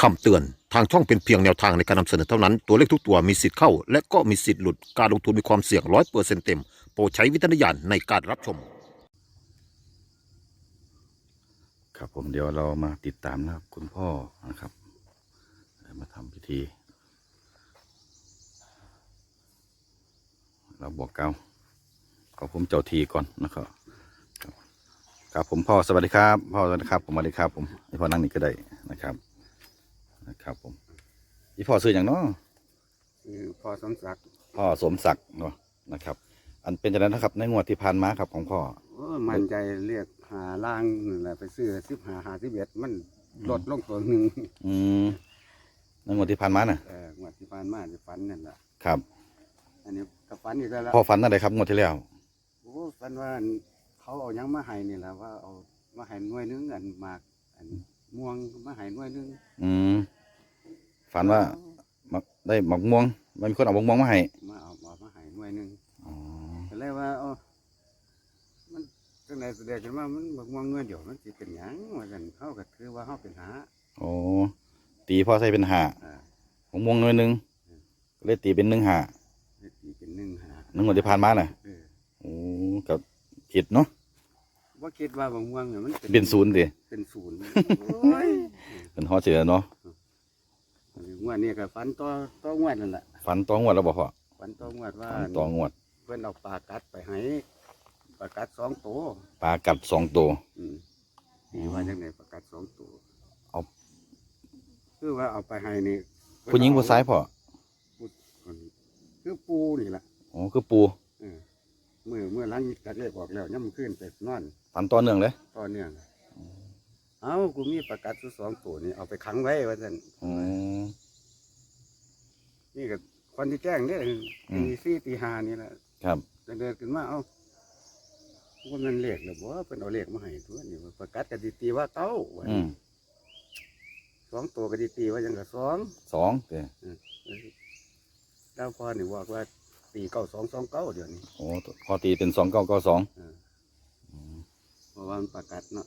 คำเตือนทางช่องเป็นเพียงแนวทางในการนำเสนอเท่านั้น ตัวเลขทุกตัวมีสิทธิ์เข้า และก็มีสิทธิ์หลุด การลงทุนมีความเสี่ยงร้อยเปอร์เซ็นต์เต็ม โปรดใช้วิจารณญาณในการรับชม ครับผมเดี๋ยวเรามาติดตามนะครับ คุณพ่อนะครับ มาทำพิธี เราบอกเก่าขอผมเจ้าทีก่อนนะครับครับครับผมพ่อสวัสดีครับ พ่อสวัสดีครับ ผมสวัสดีครับผมไอพ่อนั่งนี่ก็ได้นะครับ นะครับผมอีพ่อซื้ออย่างเนาะคือพอสมศักดิ์พ่อสมศักดิ์เนาะนะครับ อันเป็นจากนั้นนะครับ ในงวดที่ผ่านมาครับของพ่อโอ้ยมันใจเรียกหาล่างนั่นแหละไปซื้อสิบหาหาสิบเอ็ดมันลดลงตัวหนึ่งอืมในงวดที่ผ่านมาน่ะ เออหมดที่ผ่านมาจะฝันนั่นแหละครับอันนี้ก็ฝันอีกแล้วละพ่อฝันอะไรครับงวดที่แล้วโอ้ฝันว่าเขาเอาหยังมาให้นี่แหละว่าเอามาให้หน่วยหนึงอันหมากอันม่วงมาให้หน่วยหนึง อืม ฝันว่ามักได้หมกม่วงมันมีคนเอาหมกม่วงมาให้มาเอามามาให้หน่วยหนึงอ๋อก็เลยว่าเอ๋อมันจังไดแสดงกันว่ามันบักม่วงหน่วยเดียวมันสิเป็นหยังว่ากันเขาก็คือว่าเขาเป็นหาโอ้ตีพ่อใส่เป็นหาอ่าหมกม่วงหน่วยหนึ่งก็เลยตีเป็นหนึ่งหาเลยตีเป็นหนึ่งหาหนึ่งงวดที่ผ่านมาน่ะเออโอ้กับผิดเนาะว่าคิดว่าบางม่วงเนี่ยมันเป็นศูนย์ดิเป็นศูนย์โอ้ย เป็นฮอเสือเนาะ งวดนี้ก็ฝันต่อต่องวดนั่นแหละฝันตองวดแล้วบอกพ่อฝันต่องวดว่าฝันตองวด เพื่อนเอาปลากัดไปให้ปลากัดสองตัวปลากัดสองตัวอืมตีว่าจังไงปลากัดสองตัวเอา คือว่าเอาไปให้นี่ผู้หญิงผู้ชายพ่อคือปูนี่แหละโอ้คือปูเออมื่อเมื่อหล้างตัดเลขออกแล้วย่ำขึ้นไปนอนฝันต่อเนื่องเลยต่อเนื่อง เอากูมีปลากัดอยู่สองตัวนี่เอาไปขังไว้ว่าสันอืมนี่ก็คนที่แจ้งเนี่ยอืตีมสี่ตีห้านี่แหละครับเดินขึ้นมาเอ้าว่ามันเลขหรือบ่เป็นเอาเลขมาให้ตัวนี่ว่าประกาศกติตีว่าเก้าว่าอืมสองตัวกติตีว่ายังกับสองสองเด้เจ้าพ่อนี่บอกว่าตีเก้าสองสองเก้าเดี๋ยวนี้โอ้พอตีเป็นสองเก้าเก้าสอง เออเพราะว่ามันประกาศเนาะ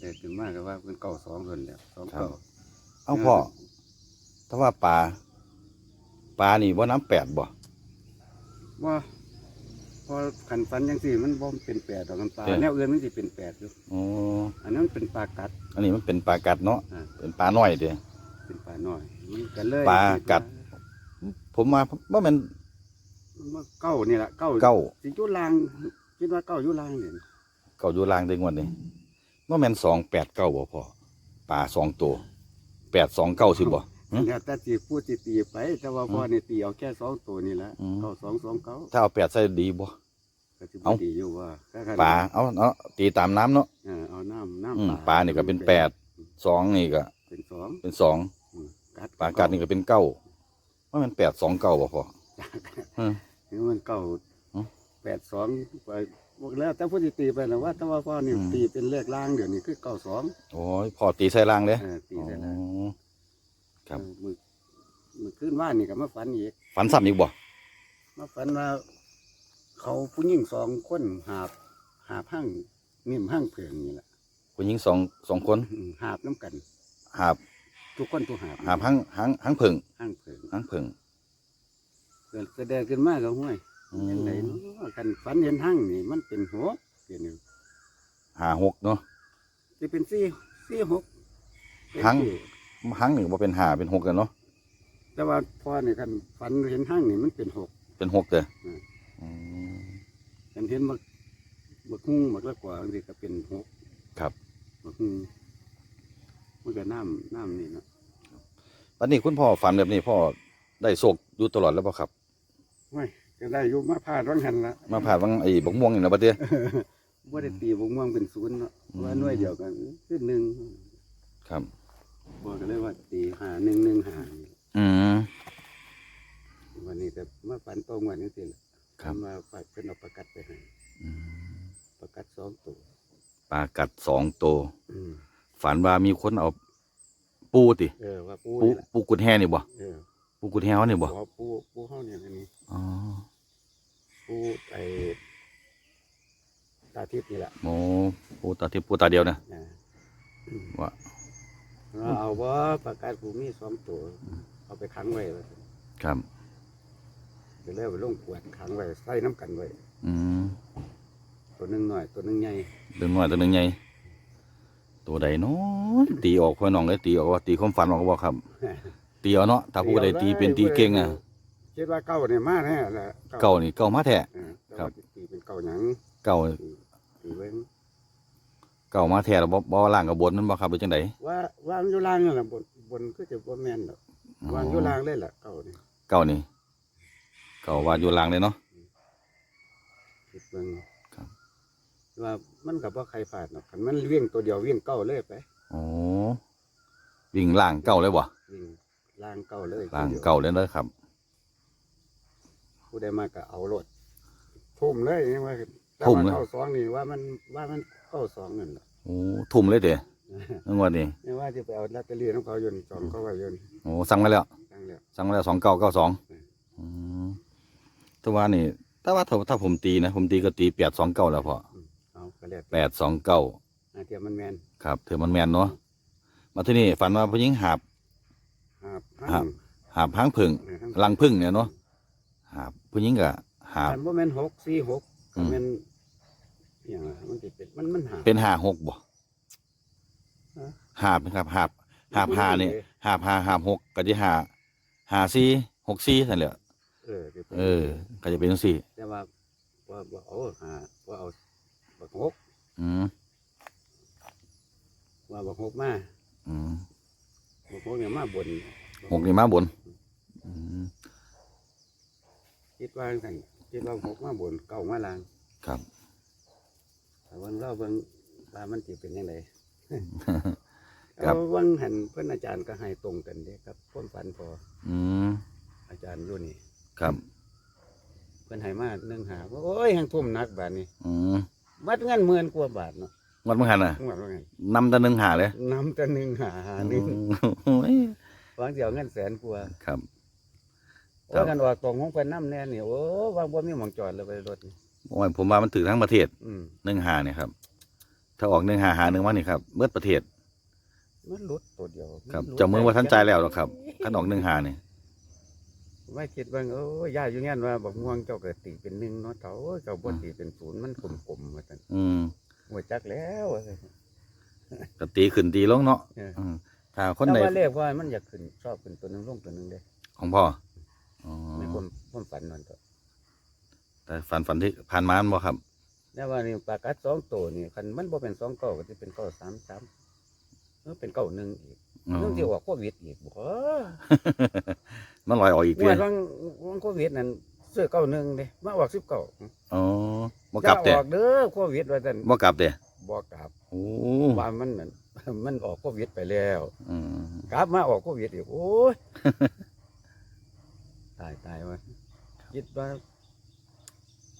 ก็เด็ดขึ้นมากก็ว่าเป็นเก้าสองคนแล้วสองครับเก้าเอาพ่อถ้าว่าปลาปลานี่ว่าน้ำแปดบ่ว่าพอขันฟันยังสี่มันบ่เป็นแปดดอกกันปลาเจ้แนวอื่นมันสิเป็นแปดอยู่อ๋ออันนั้นมันเป็นปลากัด อันนี้มันเป็นปลากัดเนาะอ่าเป็นปลาน้อยเด้เป็นปลาน้อยมันก็เลยปลากัด ผมมาว่ามันมันเก้านี่แหละเก้าเก้าสิอยุลางคิดว่าเก้าอยุลางเนี่ยเก้าอยู่ล่างได้งวดนี้ ว่าแม่นสองแปดเก้าบ่พ่อปลาสองตัวแปดสองเก้าสิบ่หืมแล้วแต่ตีพูดตีตีไป แต่ว่าพ่อเนี่ยตีเอาแค่สองตัวนี่แหละอืม เก้าสองสองเก้าถ้าเอาแปดใส่ดีบ่ ก็จะเอ้า ตีอยู่ว่าก็คันปลาเอาเนาะตีตามน้ำเนาะเออเอาน้ำอืมน้ำปลานี่ก็เป็นแปดสองนี่ก็เป็นสองเป็นสองอืมกัดปลากัดนี่ก็เป็นเก้าว่ามันแปดสองเก้าบ่พ่ออืมนี่มันเก้าอ๋อ แปดสองไปบอกแล้วแต่พูดตีไปนะว่าแต่ว่าพ่อนี่อืม ตีเป็นเลขล่างเดี๋ยวนี้คือเก้าสองโอ้ยพ่อตีใส่ล่างเลยเออตีอ๋อได้แล้วครับเออมือมือขึ้นว่านนี่ก็มาฝันอีกฝันซ้ำอีกบ่มาฝันว่าเขาผู้หญิงสองคนหาบหาบห้างนิ่มห้างเผืองนี่แหละผู้หญิงสองสองคนอืมหาบน้ำกัน หาบทุกคนตัวหาบหาบหังหังหังเพิ่งห้างเผืองหังเพิ่งเกิดแสดงขึ้นมาก็ห้วย อืยังไงมเนาะกันฝันเห็นห้างนี่มันเป็นหกเดี๋ยวนี้หาหกเนาะ จะเป็นสี่สี่หกเป็นหังสี่หังหนึ่งบ่เป็นหาเป็นหกเลยเนาะ แต่ว่าพอนี่กันฝันเห็นห้างนี่มันเป็นหก เป็นหกเด้ออืมอืมกันเห็นบักบักหุ้งบักละกว่าอันนี้ก็เป็นหกครับบักหุ้งมันก็น้ำน้ำนี่เนาะวันนี้คุณพ่อฝันแบบนี้พ่อได้โศกอยู่ตลอดแล้วป่ะครับห้วย ก็ได้อยู่มาพลาดวังหันละมาผ่านวังไอ้บักม่วงนี่นะบัดเดียว่าได้ตีวงม่วงเป็นศูนย์เนาะว่าหน่วยเดียวกันคือหนึ่งครับ บอกกันเลยว่าตีหาหนึ่งหนึ่งหาอืมจะมาฝันตรงวันนี้สิล่ะครับมาฝากเพิ่นเอาประกัดไปให้อืมประกัดสองตัวปลากัดสองตัวอืมฝันว่ามีคนเอาปูติ เออว่าปูปูนี่ล่ะปูกุดแห่นี่บ่เออปูกุดแห่เขานี่บ่บอกว่าปูปูเฮาเนี่ยอันนี้อ๋อ ปูไอ้ตาทิพย์นี่แหละโมปูตาที่ปูตาเดียวนะนะว่าเราเอาว่าประกัดปูมีสองตัวเอาไปขังไว้ว่าซั่นครับเดี๋ยวแล้วไปลงขวดขังไว้ใส่น้ำกันไว้ อืมตัวหนึงหน่อย ตัวหนึงใหญ่เดินน้อยตัวหนึงใหญ่ตัวใดเนาะตีออกพ่อน้องเลยตีออกว่าตีความฝันออกบ่ครับ ตีเอาเนาะถ้าผู้ใดตีเป็นตีเก่งอะ คิดว่าเก้าเนี่ยมาแน่แหละเก่านี่เก่ามาแท้เออแต่ครัว่าบตีเป็นเก้าหยังเก่าตีเว้นเก่ามาแท้แล้วบ่บ่ล่างกับบนมันบ่ครับหรือจังไดว่าวางอยู่ล่างนี่แหละบนบนก็จะบ่แม่นดอกอ๋อวางอยู่ล่างเลยล่ะเก้านี่เก่านี่เก่าว่าอยู่ล่างเลยเนาะ คิดเบิ่งครับ ว่ามันกับว่าใครพลาดเนาะคันมันเวียงตัวเดียวเวียงเก้าเลยไปโอ้วิ่งล่างเก่าเลยบ่วิ่งล่างเก้าเลยล่างตัวดียวเก่าเลยเด้อครับ ผู้ใดมาก็เอารถทุ่มเลยนี่ว่าแต่ทุ่มว่าเลยเก้าสองนี่ว่ามันว่ามันเก้าสองนั่นแหละโอ้ทุ่มเลยเด้นึกว่านี่ไม่ว่าจะไปเอาลอตเตอรี่ของเขาโยนจองเขาไว้โยนโอ้สั่งมาแล้ว ตั้งแล้ว สั่งมาแล้วสองเก้าเก้าสองอืมแต่ว่านี่แต่ว่าถ้าถ้าผมตีนะ ผมตีก็ตีแปดสองเก้าแล้วพอเอาก็แล้วแปดสองเก้าอาเทียมมันแมนครับถือมันแมนเนาะมาที่นี่ฝันว่าผู้หญิงหาบ หาบครัห้าบงหาบหางพึ่งเออห้างลังพึ่งเนี่ยเนาะ หาบผู้หญิงก็หาบคันบ่แม่นหกสี่หกอืก็มแม่นอหย่างไรมันจะเป็นมันมันหา เป็นหาหกบ่ฮะ หาบนะครับหาบหาบหาเนี่ยหาบหาหาบหกก็จะหาหาสี่หกสี่นั่นแหละเออจะเป็นเออ ก็จะเป็นจังสี่ แต่ว่าว่าว่าเอาหาว่าเอาบักหกอืมว่าบักหกมาอืมบักหกเนี่ยมาบนหกนี่มาบนอืม คิดว่าสั่นคิดว่าหกมาบนเก้ามาล่างครับ แต่วันเราเบิ่งว่ามันสิเป็นยังไงครับเอาวังหันเพื่อนอาจารย์ก็ให้ตรงกันเด้ครับความฝันพอ อืมอาจารย์อยู่นี่ ครับ เพื่อนให้มาหนึ่งหาว่าโอ้ยหังทุ่มหนักบาทนี่อืมมัดเงินหมื่นกว่าบาทเนาะงวดเมื่อหันน่ะงวดว่าไงนำแตะหนึ่งหาเลยนำแต่หนึ่งหาหาหนึ่งโอ้ยวางเดียวเงินแสนกว่าครับครั ว่าบกันว่าตรงของเพิ่นน้ำแน่นี่โอ้วางบ่มีหมองจอดเลยไปรถนี่โอ้ยผมว่ามันถือทั้งประเทศอืมหนึ่งหาเนี่ยครับ ถ้าออกหนึ่งหาหาหนึ่งวันนี่ครับเมื่อประเทศมันหลุดตัวเดียวครับมันหลุดเจะมือว่าท่านใจายแล้วหรอกครับขันออกหนึ่งหาเนี่ยไม่คิดว่าโอ้ยย่าอยู่เงี้ยว่าบอกม่วงเจ้าเกิดตีเป็นหนึ่งเนาะเจ้าโอ้ยเจ้าบ่ตีเป็นศูนย์มันกลมๆว่าซั่นอืมหัวจักแล้วว่าซั่น ก็ตีขึ้นตีลงเนาะเอออื มถ้าคนแต่ใดว่าเลขว่ามันอยากขึ้นชอบขึ้นตัวหนึงลงตัวหนึงเด้ของพ่อ อ๋อในความความฝันนั่นก็แต่ฝันฝันที่ผ่านมาบ่ครับแต่ว่านี่ปลากัดสองตัวนี่คันมันบ่เป็นสองเก้าก็สิเป็นเก้าสามสามเออเป็นเก้าหนึ่งอีกอ๋อ เรื่องที่ว่าโควิดอีกบ่มันลอยออกอีกเมื่เพีอยวังวังโควิดนั่นซื้อเก้าหนึ่งเด้มาออกสิบเก้าอ๋อบ่กลับอแต่อกเด้อโควิดว่าซั่นบ่กลับแต่บ่กลับโอ้ว่ามันนั่น มันออกโควิดไปแล้ว อืม กลับมาออกโควิดอีกโอ้ย ตายตายว่าคิดว่า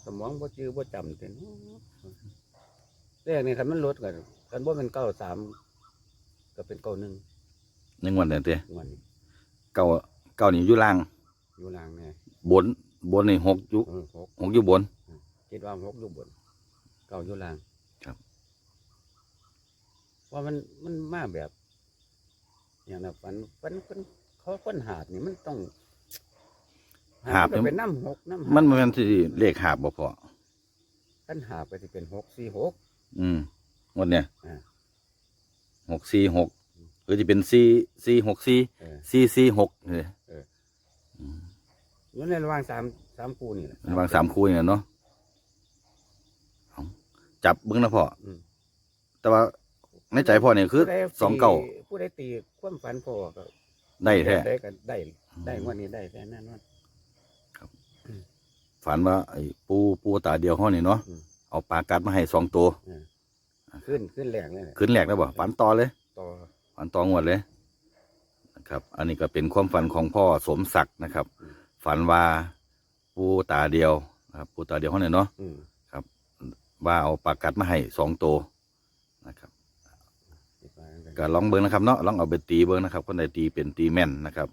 สมองบ่จื้อบ่จำเป็นแรกนี่คันมันลดกันคันบ่เป็นเก้าสามก็เป็นเก้าหนึ่งในงวดเนี่ยเต้งวดนี้เก้าเก้านี่อยู่ล่างอยู่ล่างแน่บนบนนี่หกอยู่เออหกหกอยู่บน คิดว่าหกอยู่บนเก้าอยู่ล่างครับ ว่ามันมันมาแบบ อย่างนั้นฝันฝันฝันเขาค้นหาดนี่มันต้อง หาบมันก็เป็นน้ำหกน้ำหาบมันมันที่เลขหาบบ่พอขันหาบก็จะเป็นหกสี่หก อืมงวดเนี่ยอ่า หกสี่หกหรือจะเป็นสี่สี่หกสี่เออสี่สี่หกเลยเออมอยู่ในระหว่างสามสามคูนี่แหละ มันวางสามคู่เนี่ยเนาะเอาจับเบิ้งนะพ่ออืมแต่ว่าในใจพ่อเนี่ยคือผู้ใดตีสองเก่าผู้ได้ตีความฝันพอก็ได้แท้ได้ก็ได้ได้งวันนี้ได้แค่นั้นว่า ฝันว่าไอ้ปูปูตาเดียวห้อนี่เนาะอืม เอาปลากัดมาให้สองตัวขึ้นขึ้นแรงเลยเนี่ยขึ้นแหลกแล้วบ่ฝันต่อเลย ต่อฝันต่องวดเลยนะครับ อันนี้ก็เป็นความฝันของพ่อสมศักดิ์นะครับ ฝันว่าปูตาเดียวนะครับปูตาเดียวเขาเนี่ยเนาะ อืมว่าเอาปากกัดมาให้สองตัวนะครับคิดว่าจังซั่นก็ลองเบิ้งนะครับเนาะลองเอาไปตีเบิ้งนะครับคนใดตีเป็นตีแม่นนะครับ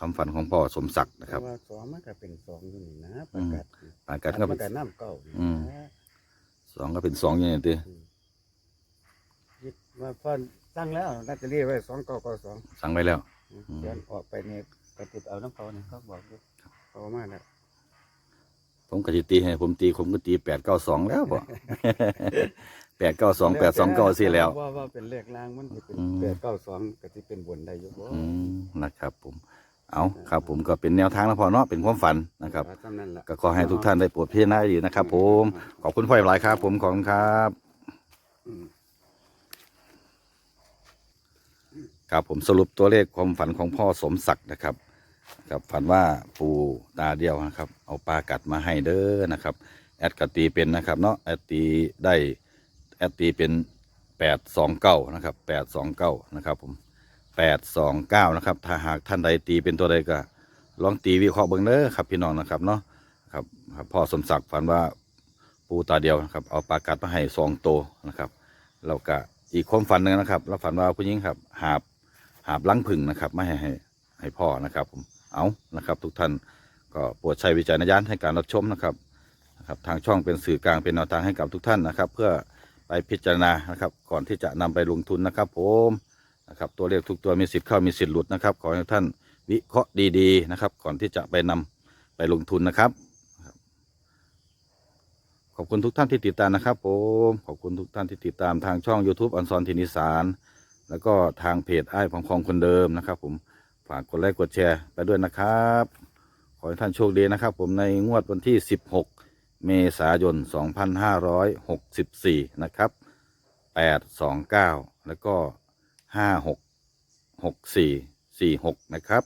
คำฝันของพ่อสมศักดิ์นะครับแต่ว่าสองมันก็เป็นสองอยู่นี่นะประกาศปากกัดก็ปเป็นระกาศน้ำเก่านี่อืม นะสองก็เป็นสองอย่างนี้ตีคิดว่าพ่อตั้งแล้วน่าจะเรียกไว้สองเก้าเก้าสองสั่งไว้แล้วมเดินออกไปเนี่ยกระติดเอาน้ำเขาเนี่ยเขาบอกอยู่เขามาแล้วผมก็จะตีให้ผมตีผมก็ตีแปดเก้าสองแล้วบ่แปดเก้าสองแปดสองเก้าสี่แล้ว ว่าว่าเป็นเลขล่างมันจะเป็นอืม แปดเก้าสองก็จะเป็นบนได้อยู่บ่อืมนะครับผม เอาครับ ผมก็เป็นแนวทางแล้วพอเนาะเป็นความฝันนะครับว่าเท่านั้นล่ะก็ขอให้ทุกท่านได้โปรดพิจารณาให้ดีนะครับ ผมขอบคุณพ่อหลายครับ ผมขอบคุณครับอืมครับผมสรุปตัวเลขความฝันของพ่อสมศักดิ์นะครับครับฝันว่าปูตาเดียวนะครับ เอาปลากัดมาให้เด้อนะครับ แอดกตีเป็นนะครับเนาะแอดตีได้แอดตีเป็นแปดสองเก้านะครับแปดสองเก้านะครับ ผม แปดสองเก้านะครับ ถ้าหากท่านใดตีเป็นตัวใดก็ ลองตีวิเคราะห์เบิ่งเด้อครับพี่น้องนะครับเนาะครับพ่อสมศักดิ์ฝันว่าปูตาเดียวนะครับ เอาปลากัดมาให้สองโตนะครับแล้วก็อีกความฝันหนึ่งนะครับเราฝันว่าผู้หญิงครับ หาบหาบลังผึ่งนะครับไม่ให้ให้ให้พ่อนะครับผมเอานะครับ ทุกท่านก็โปรดใช้วิจารณญาณให้การรับชมนะครับนะครับทางช่องเป็นสื่อกลางเป็นแนวทางให้กับทุกท่านนะครับ เพื่อไปพิจารณานะครับ ก่อนที่จะนำไปลงทุนนะครับ ผม นะครับตัวเลขทุกตัวมีสิทธิ์เข้ามีสิทธิ์หลุดนะครับ ขอให้ท่านวิเคราะห์ดีๆนะครับ ก่อนที่จะไปนำไปลงทุนนะครับ ขอบคุณทุกท่านที่ติดตามนะครับผมขอบคุณทุกท่านที่ติดตามทางช่อง YouTube อันซอนทินิสานแล้วก็ทางเพจไอ้ายของคองคนเดิมนะครับ ผมฝากกดไลค์กดแชร์ไปด้วยนะครับ ขอให้ท่านโชคดีนะครับ ผมในงวดวันที่ 16 เมษายน 2564 นะครับ 829 แล้วก็ ห้าหกหกสี่สี่หกนะครับ